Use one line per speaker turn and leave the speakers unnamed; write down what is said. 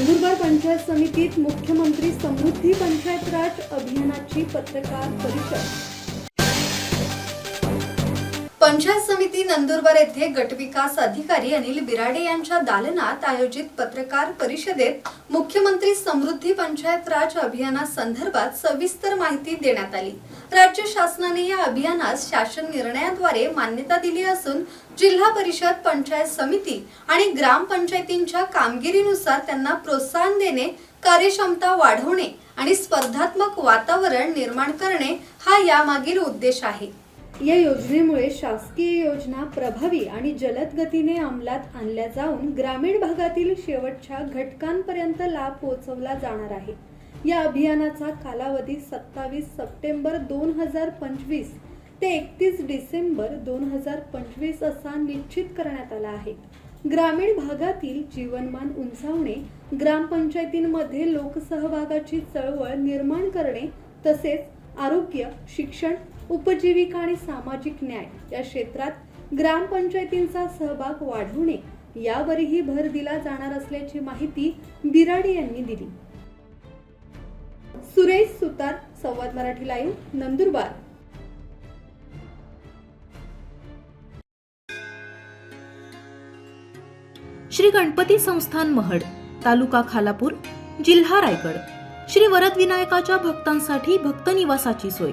नंदुरबार पंचायत समितीत मुख्यमंत्री समृद्धी पंचायत राज अभियानाची पत्रकार परिषद. पंचायत समिती नंदुरबार येथे गटविकास अधिकारी अनिल बिराडे यांच्या दालनात आयोजित पत्रकार परिषदेत मुख्यमंत्री समृद्धी पंचायत राज अभियानासंदर्भात सविस्तर माहिती देण्यात आली. राज्य शासनाने या अभियानास शासन निर्णयाद्वारे मान्यता दिली असून जिल्हा परिषद पंचायत समिती आणि ग्रामपंचायतींच्या कामगिरीनुसार त्यांना प्रोत्साहन देणे कार्यक्षमता वाढवणे आणि स्पर्धात्मक वातावरण निर्माण करणे हा यामागील उद्देश आहे. या योजनेमुळे शासकीय योजना प्रभावी आणि जलद गतीने अंमलात आणल्या जाऊन ग्रामीण भागातील शेवटच्या घटकांपर्यंत लाभ पोहोचवला जाणार आहे. या अभियानाचा कालावधी सत्तावीस सप्टेंबर दोन हजार पंचवीस ते एकतीस डिसेंबर दोन हजार पंचवीस असा निश्चित करण्यात आला आहे. ग्रामीण भागातील जीवनमान उंचावणे ग्रामपंचायतींमध्ये लोकसहभागाची चळवळ निर्माण करणे तसेच आरोग्य शिक्षण उपजीविका आणि सामाजिक न्याय या क्षेत्रात ग्रामपंचायतींचा सहभाग वाढवणे यावरही भर दिला जाणार असल्याची माहिती बिराडे यांनी दिली. सुरेश सुतार संवाद मराठी लाईव्ह नंदुरबार.
श्री गणपती संस्थान महड तालुका खालापूर जिल्हा रायगड. श्री वरद विनायकाच्या भक्तांसाठी भक्त निवासाची सोय.